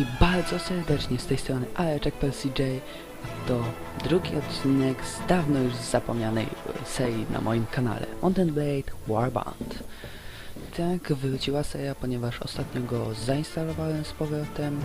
wszystkich bardzo serdecznie z tej strony Aleczek CJ. A to drugi odcinek z dawno już zapomnianej serii na moim kanale Mountain Blade Warband. Tak, wróciła seria, ponieważ ostatnio go zainstalowałem z powrotem.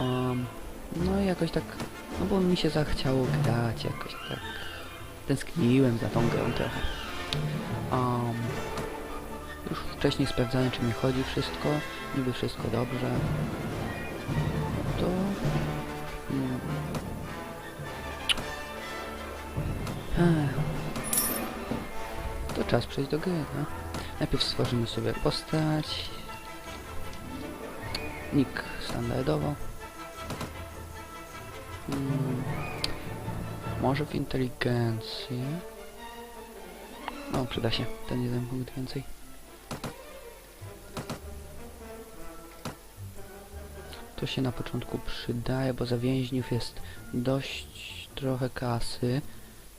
Um, no i jakoś tak, no bo mi się zachciało grać, jakoś tak tęskniłem za tą grą trochę. Um, już wcześniej sprawdzałem, czy mi chodzi wszystko, niby wszystko dobrze. To... Mm. Ech. To czas przejść do gry, no. Najpierw stworzymy sobie postać. Nick standardowo. Mm. Może w inteligencję. No, przyda się ten jeden punkt więcej. To się na początku przydaje, bo za więźniów jest dość trochę kasy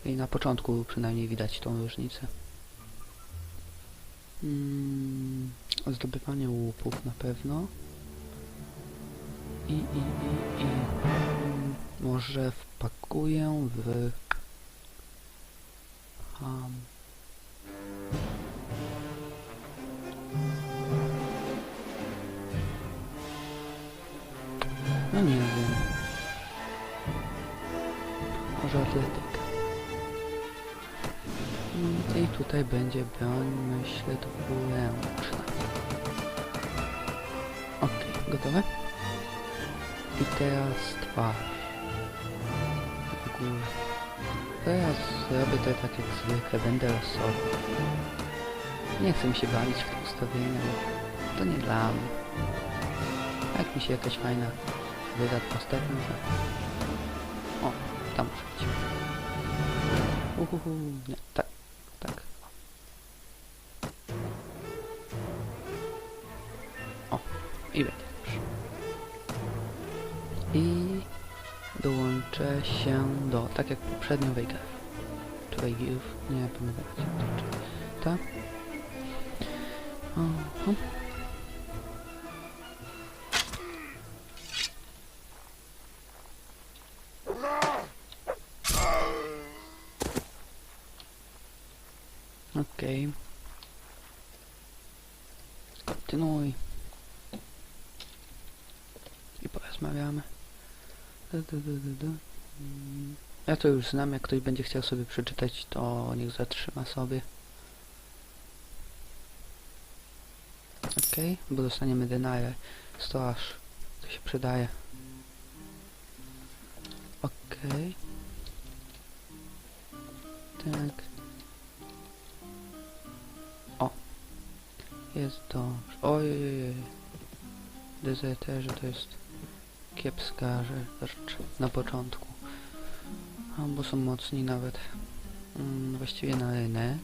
i na początku przynajmniej widać tą różnicę. Mm, zdobywanie łupów na pewno. I, i, i, i mm, może wpakuję w um, będzie broń, myślę, dwuręczna. Okej, gotowe? I teraz twarz. Teraz zrobię to tak jak zwykle, będę losował. Nie chcę mi się bawić w to ustawienie, to nie dla mnie. Jak mi się jakaś fajna wyda postać, to... O, tam może być. Uhuhu, nie, tak. Dołączę się do, tak jak poprzednio Wejger. Czy Wejgierów? Nie pamiętam jak się czy- Tak? Okej. Kontynuuj. I porozmawiamy. Ja to już znam, jak ktoś będzie chciał sobie przeczytać, to niech zatrzyma sobie. Okej, bo dostaniemy denarę. 100 aż. To się przydaje. Okej. Tak. O. Jest dobrze. Ojej. Dezerterzy to jest kiepska rzecz na początku. A, bo są mocni nawet. Mm, właściwie na rynę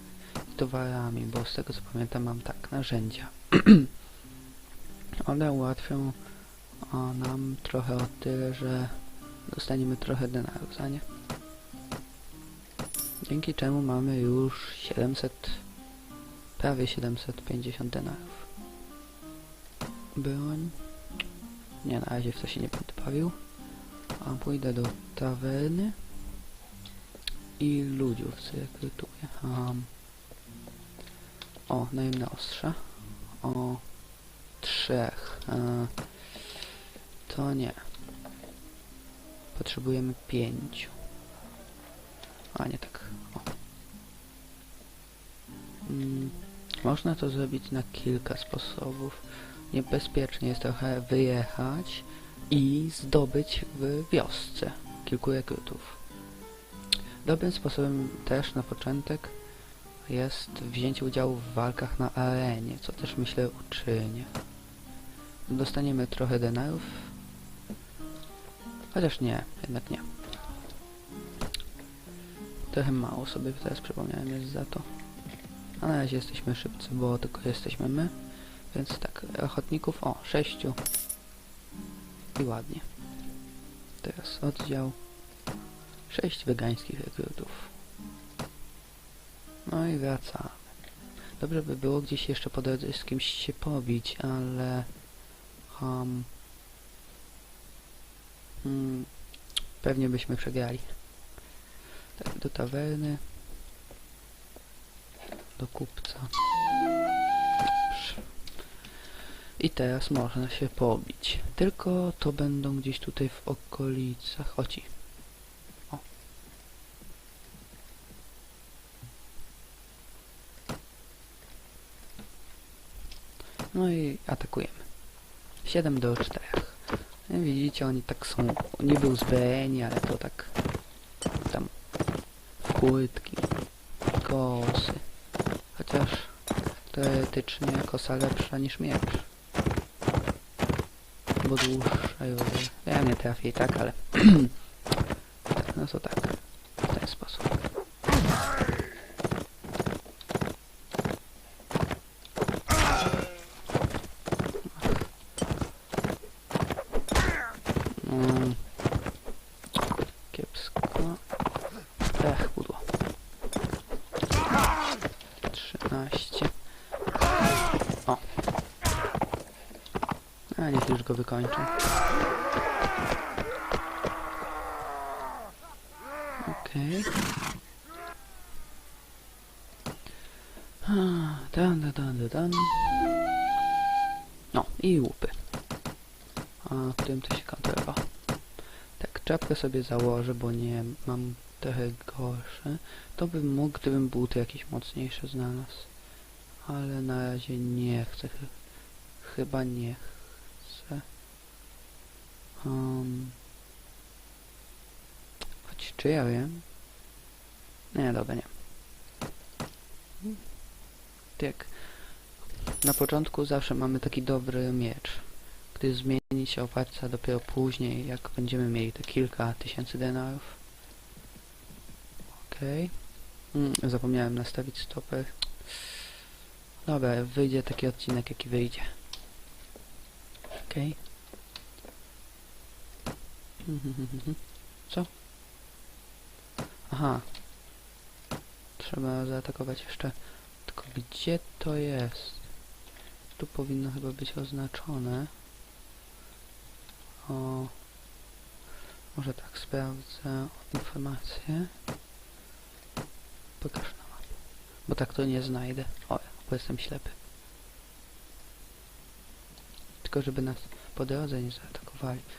z towarami, bo z tego co pamiętam mam tak, narzędzia. One ułatwią o, nam trochę o tyle, że dostaniemy trochę denarów za nie. Dzięki czemu mamy już 700, prawie 750 denarów. Broń. Nie, na razie w to się nie będę bawił. A pójdę do tawerny i ludziów zrekrutuję. Um, o, najemne ostrze. O, trzech. E, to nie. Potrzebujemy pięciu. A nie tak. O. Mm, można to zrobić na kilka sposobów. Niebezpiecznie jest trochę wyjechać i zdobyć w wiosce kilku rekrutów. Dobrym sposobem też na początek jest wzięcie udziału w walkach na arenie, co też myślę uczynię. Dostaniemy trochę denarów, chociaż nie, jednak nie. Trochę mało sobie teraz przypomniałem jest za to. A na razie jesteśmy szybcy, bo tylko jesteśmy my. Więc tak, ochotników, o, sześciu. I ładnie. Teraz oddział. Sześć wegańskich rekrutów. No i wracamy. Dobrze by było gdzieś jeszcze po drodze z kimś się pobić, ale... Um, pewnie byśmy przegrali. Tak, do tawerny. Do kupca. I teraz można się pobić. Tylko to będą gdzieś tutaj w okolicach. O ci. O. No i atakujemy. 7 do 4. Widzicie, oni tak są niby uzbrojeni, ale to tak tam w płytki, kosy. Chociaż teoretycznie kosa lepsza niż miecz. Bo dłuższa i w ogóle. Ja nie trafię i tak, ale... tak, no to tak. W ten sposób. Mm. Kiepsko. Ech, pudło. 13. O. Już go wykończę. Okej. Ah, Dan, dan, dan, dan. No, i łupy. A którym to się? O. Tak, czapkę sobie założę, bo nie mam trochę gorsze. To bym mógł, gdybym buty jakieś mocniejsze znalazł. Ale na razie nie chcę. Ch- Chyba nie chcę. Um. Choć czy ja wiem? Nie, dobra, nie. Tak. Na początku zawsze mamy taki dobry miecz gdy zmieni się opłaca dopiero później, jak będziemy mieli te kilka tysięcy denarów. Okej. Mm, zapomniałem nastawić stoper. Dobra, wyjdzie taki odcinek, jaki wyjdzie. Okej. Mhm, Co? Aha. Trzeba zaatakować jeszcze. Tylko gdzie to jest? Tu powinno chyba być oznaczone. O, może tak sprawdzę informacje. Pokaż na mapie. Bo tak to nie znajdę. O, bo jestem ślepy. Tylko żeby nas po drodze nie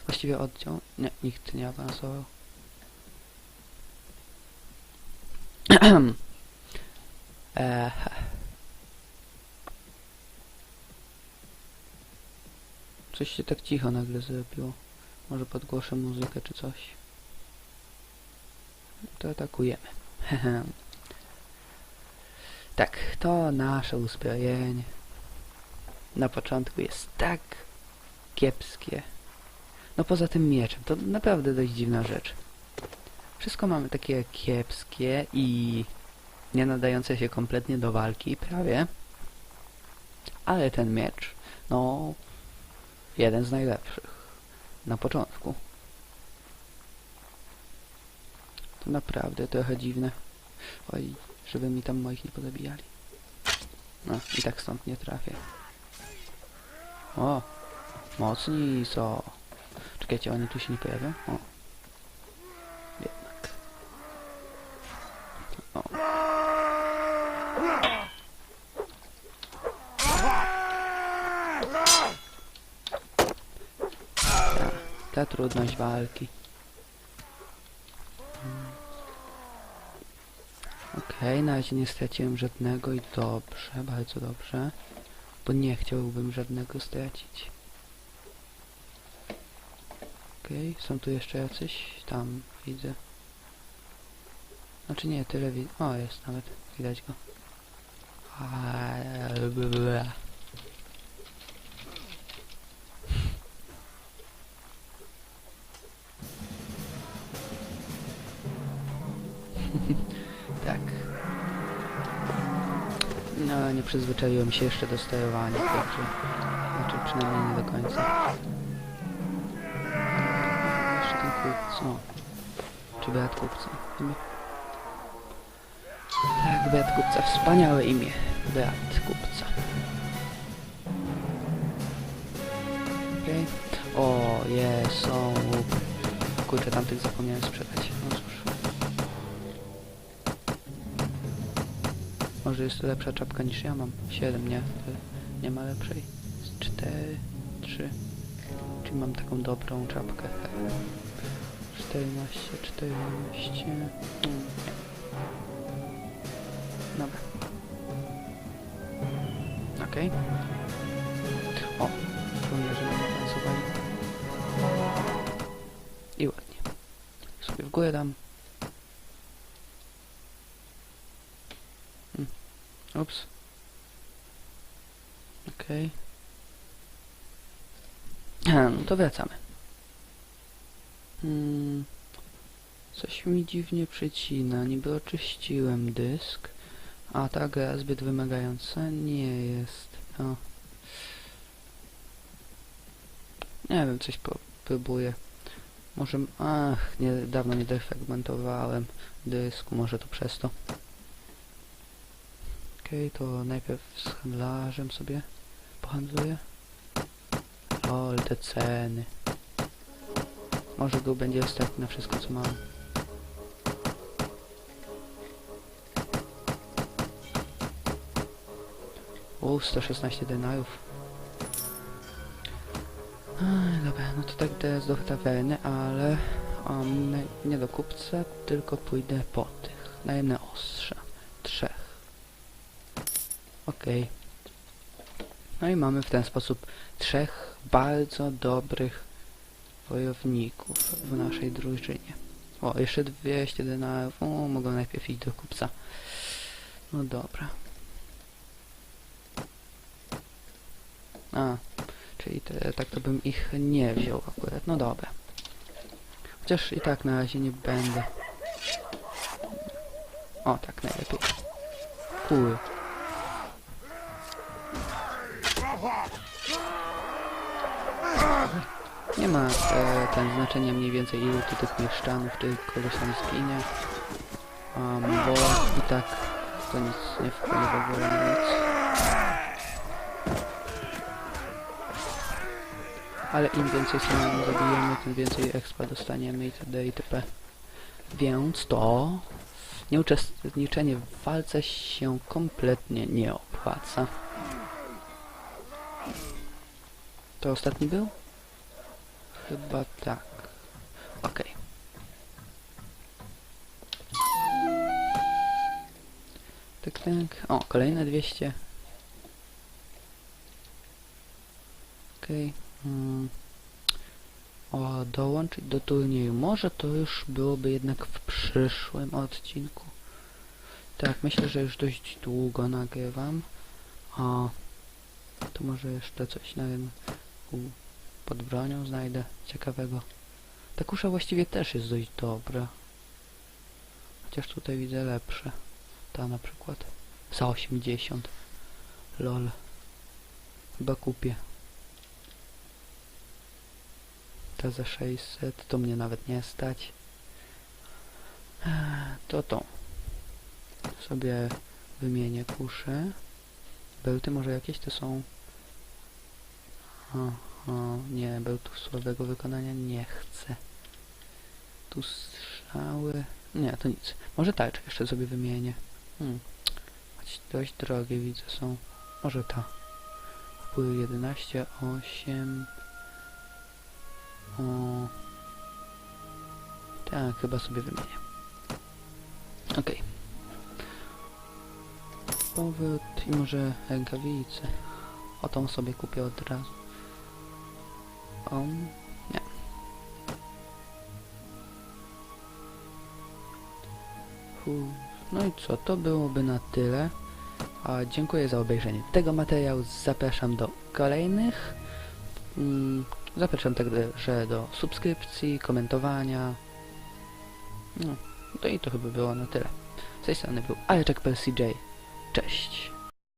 Właściwie oddział? Nie, nikt nie awansował. Eee. Coś się tak cicho nagle zrobiło. Może podgłoszę muzykę czy coś. To atakujemy. tak, to nasze uzbrojenie. Na początku jest tak kiepskie. No poza tym mieczem, to naprawdę dość dziwna rzecz. Wszystko mamy takie kiepskie i nie nadające się kompletnie do walki, prawie. Ale ten miecz, no jeden z najlepszych na początku. To naprawdę trochę dziwne. Oj, żeby mi tam moich nie pozabijali. No, i tak stąd nie trafię. O, mocni są. Czekajcie, oni tu się nie pojawią? O. Jednak. O. Ta trudność walki. Hmm. Okej, na razie nie straciłem żadnego i dobrze, bardzo dobrze. Bo nie chciałbym żadnego stracić. Okej, są tu jeszcze jacyś? Tam widzę. Znaczy nie, tyle widzę. O, jest nawet. Widać go. Tak. No, nie przyzwyczaiłem się jeszcze do sterowania, także... Znaczy, przynajmniej nie do końca. Jeszcze ten kupca. O. Czy brat kupca? Tak, brat kupca. Wspaniałe imię. Brat kupca. Okej. O, jest, są łuk. Kurczę, tamtych zapomniałem sprzedać. No cóż. Może jest lepsza czapka niż ja mam. 7, nie? Nie ma lepszej. 4, 3. Czyli mam taką dobrą czapkę. 14, 14. Mm. Dobra. Okej. O, żołnierze nam awansowali. I ładnie. Sobie w górę dam. Hmm. Ups. Okej. Okay. No to wracamy. Hmm. Coś mi dziwnie przecina. Niby oczyściłem dysk. A ta gra zbyt wymagająca nie jest. O. Nie wiem, coś próbuję. Może... Ach, nie, dawno nie defragmentowałem dysku, może to przez to. Okej, to najpierw z handlarzem sobie pohandluję. O, te ceny. Może go będzie stać na wszystko, co mam. U, 116 denarów. Dobra, no to tak teraz do tawerny, ale um, nie do kupca, tylko pójdę po tych. Najemne ostrza. Trzech. Okej. No i mamy w ten sposób trzech bardzo dobrych wojowników w naszej drużynie. O, jeszcze 200 denarów. O, mogę najpierw iść do kupca. No dobra. A, czyli te, tak to bym ich nie wziął akurat. No dobra. Chociaż i tak na razie nie będę. O, tak najlepiej. Kur. Nie ma e, znaczenia mniej więcej ilu tu tych mieszczanów, czy kogoś tam zginie. Um, bo i tak to nic nie wpływa w ogóle na nic. Ale im więcej samemu zabijemy, tym więcej expa dostaniemy itd. itp. Więc to nieuczestniczenie w walce się kompletnie nie opłaca. To ostatni był? Chyba tak. Okej. Tak, tak. O, kolejne 200. Okej. Mm. O, dołączyć do turnieju. Może to już byłoby jednak w przyszłym odcinku. Tak, myślę, że już dość długo nagrywam. O, to może jeszcze coś na rynku pod bronią znajdę ciekawego. Ta kusza właściwie też jest dość dobra. Chociaż tutaj widzę lepsze. Ta na przykład. Za 80. Lol. Chyba kupię. Ta za 600. To mnie nawet nie stać. Eee, To tą. Sobie wymienię kuszę. Bełty może jakieś to są. O, nie, bełtów słabego wykonania nie chcę. Tu strzały... Nie, to nic. Może tarczę jeszcze sobie wymienię. Hmm. Choć dość drogie widzę są. Może ta. Były 11, 8... O... Tak, chyba sobie wymienię. Okej. Powrót i może rękawice. O tą sobie kupię od razu. Nie. Fu. No i co, to byłoby na tyle. A dziękuję za obejrzenie tego materiału. Zapraszam do kolejnych. Mm, zapraszam także do subskrypcji, komentowania. No, to i to chyba było na tyle. Z tej strony był Aleczek Percy J. Cześć.